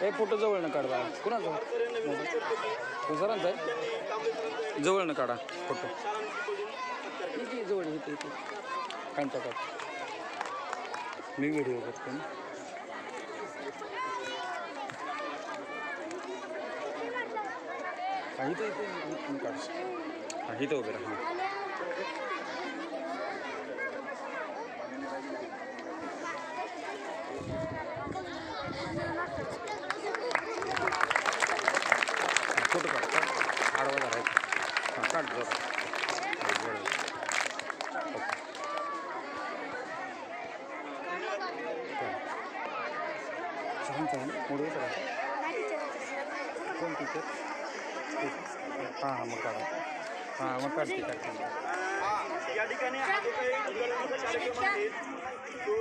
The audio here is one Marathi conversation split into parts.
हे फोटो जवळनं काढ बा कुणाचा? सरांचा आहे? जवळनं काढा फोटो. जवळ इथे इथे. कांचा काढ मी व्हिडिओ करतो ना. हा इथं इथे. मी काढ हा इथं वगैरे हां फोटो काढ काढ. आडवा धरायचा हां काढ जरा हा, बरं. ओके. काढ. सरांचा आहे ना मोडवे सर कोण टीचर हां हां मग काढा हां मग काढते काढते या ठिकाणी हा जो काही उद्घाटनाचा कार्यक्रम तो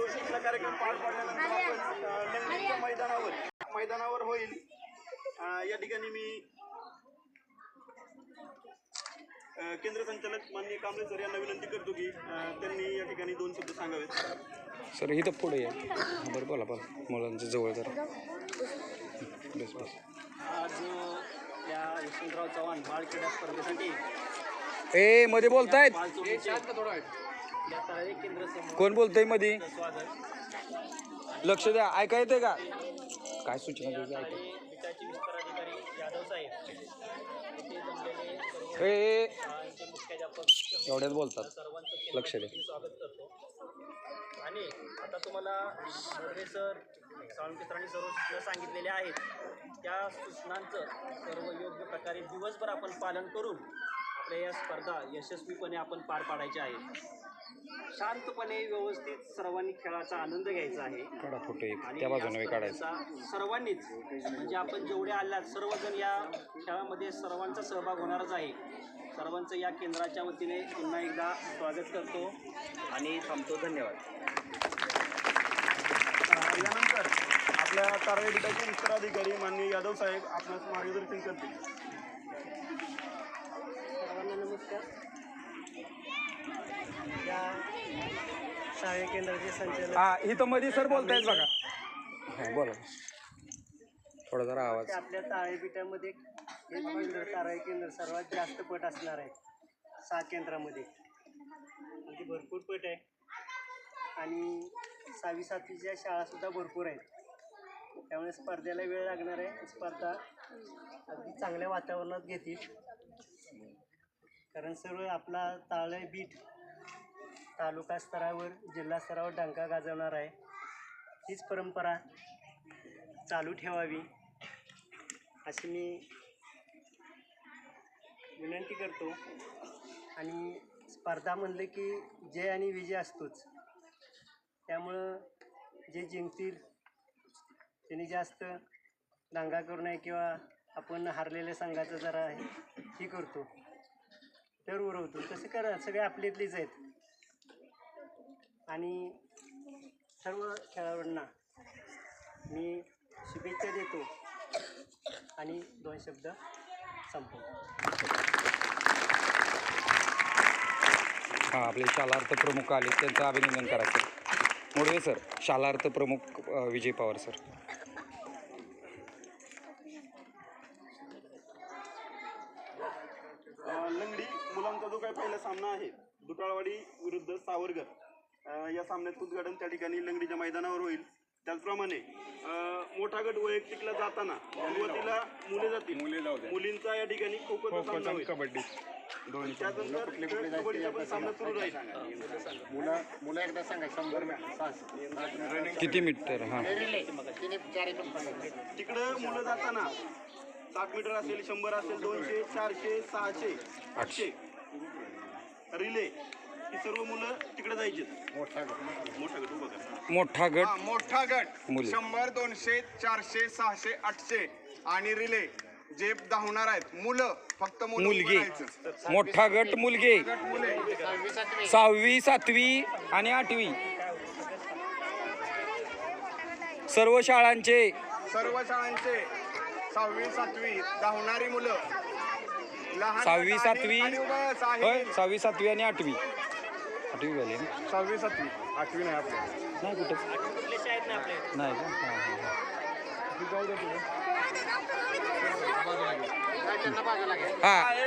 पार पाडल्यानंतर आपण मैदानावर मैदानावर होईल या ठिकाणी मी केंद्र संचालक माननीय कांबळे सर यांना विनंती करतो की त्यांनी या ठिकाणी दोन शब्द सांगावेत. सर इथं पुढे या. हां बरं बोला बोला. मुलांच्या जवळ जरा. बस बस. आज या यशवंतराव चव्हाण बाळ क्रीडा स्पर्धेसाठी ए मध्ये बोलतायत. कोण बोलतंयमध्ये लक्ष द्या. ऐका येते का? काय सूचना द्यायची ऐका यादव साहेब. इथे जमलेले सर्व ए ए, शाळांचे मुख्याध्यापक एवढ्यात बोलतात सर्वांचं लक्ष. केंद्रामध्ये स्वागत करतो आणि आता तुम्हाला मोरे सर साळुंके सरांनी सर्व सूचना सांगितलेल्या आहेत त्या सूचनांचं सर्व योग्य प्रकारे दिवसभर आपण पालन करून आपल्या या स्पर्धा यशस्वीपणे आपण पार पाडायच्या आहेत. शांतपणे व्यवस्थित सर्वांनी खेळाचा आनंद घ्यायचा आहे. काढा फोटो एक आणि त्या या बाजूने काढायचा. स्पर्धेचा सर्वांनीच म्हणजे आपण जेवढे आलात सर्वजण या खेळामध्ये सर्वांचा सहभाग होणारच आहे. सर्वांचं या केंद्राच्या वतीने पुन्हा एकदा स्वागत करतो आणि थांबतो. धन्यवाद. यानंतर आपल्या विस्तार अधिकारी माननीय यादव साहेब आपणास मार्गदर्शन करतील. शाळे केंद्राचे संचालक. हा इथं मध्ये सर बोलतायत बघा. हां बोला. थोडा जरा आवाज. आपल्या ताळेपीठामध्ये केंद्र ताराई केंद्र सर्वात जास्त पट असणार आहे. सहा केंद्रामध्ये. म्हणजे भरपूर पट आहे. आणि सहावी सातवीच्या शाळासुद्धा भरपूर आहेत. त्यामुळे स्पर्धेला वेळ लागणार आहे. स्पर्धा अगदी चांगल्या वातावरणात घेतील. कारण सर्व आपला ताळे बीट तालुका स्तरावर जिल्हा स्तरावर डंका गाजवणार आहे. हीच परंपरा चालू ठेवावी अशी मी विनंती करतो. आणि स्पर्धा म्हणलं की जय आणि विजय असतोच. त्यामुळं जे जिंकतील त्यांनी जास्त दांगा करू नये किंवा आपण हारलेल्या संघाचं जरा हे करतो. तर होतो तसं करा सगळे आपल्यातलेच आहेत. आणि सर्व खेळाडूंना मी शुभेच्छा देतो. आणि दोन शब्द संपवतो. हां आपले शालार्थ प्रमुख आले त्यांचं अभिनंदन करायचं मोडवे सर. शालार्थ प्रमुख विजय पवार सर लंगडी मुलांचा जो काही पहिला सामना आहे? दुटाळवाडी विरुद्ध सावरगर या सामन्याचं उद्घाटन त्या ठिकाणी लंगडीच्या मैदानावर होईल. त्याचप्रमाणे मोठा गट वैयक्तिकला जाताना सुरुवातीला मुले जातील. मुलींचा या ठिकाणी खो खो सामना होईल. कबड्डी. दोन्ही त्यानंतर इकडे कबड्डीचा पण सामना सुरू राहील. मुलं मुलं एकदा सांगा. शंभर रनिंग किती मीटर? हां. तिकडं मुलं जाताना साठ मीटर असेल शंभर असेल दोनशे चारशे सहाशे आठशे. रिले. ही सर्व मुलं तिकडे जायचे. मोठा गट. मोठा गट उभा करा मोठा गट. हा, मोठा गट. मुले. शंभर दोनशे चारशे सहाशे आठशे आणि रिले. जे धावणार आहेत मुलं फक्त मुलं उभं मुलगी. राहायचं. मोठा गट मुलगे. गट मुले. सहावी सातवी आणि आठवी. सर्व शाळांचे. सर्व शाळांचे. सहावी सातवी धावणारी मुलं. सहावी सातवी. होय सहावी सातवी आणि आठवी. आठवी झाली ना? सहावी सातवी. आठवी नाही आपली. नाही कुठंच नाही का? हां हां हा.